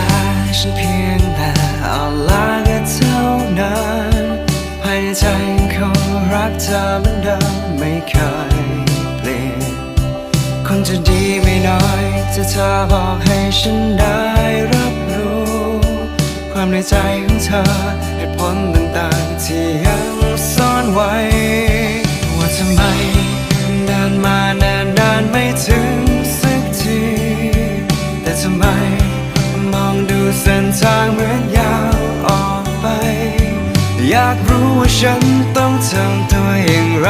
้ อยถ้าเธอบอกให้ฉันได้รับรู้ ความในใจของเธอเหตุผลต่างๆ ที่ยังซ่อนไว้ ว่าทำไมเดินมานานานๆไม่ถึงสักที แต่ทำไมมองดูเส้นทางเหมือนยาวออกไป อยากรู้ว่าฉันต้องทำตัวอย่างไร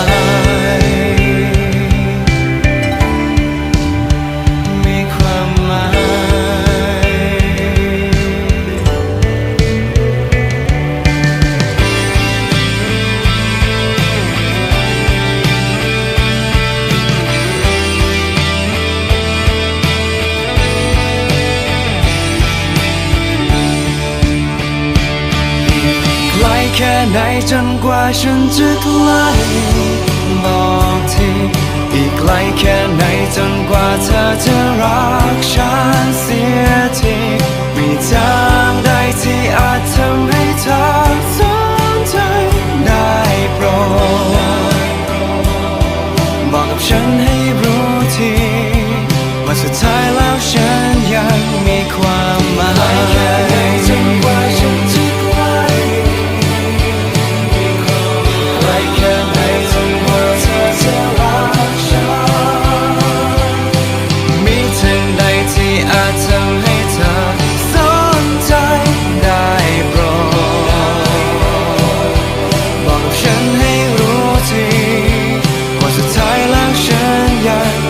ย ไหนจนกว่าฉันจะใกล้บอกทีอีกไกลแค่ไหนจนกว่าเธอจะรัก 날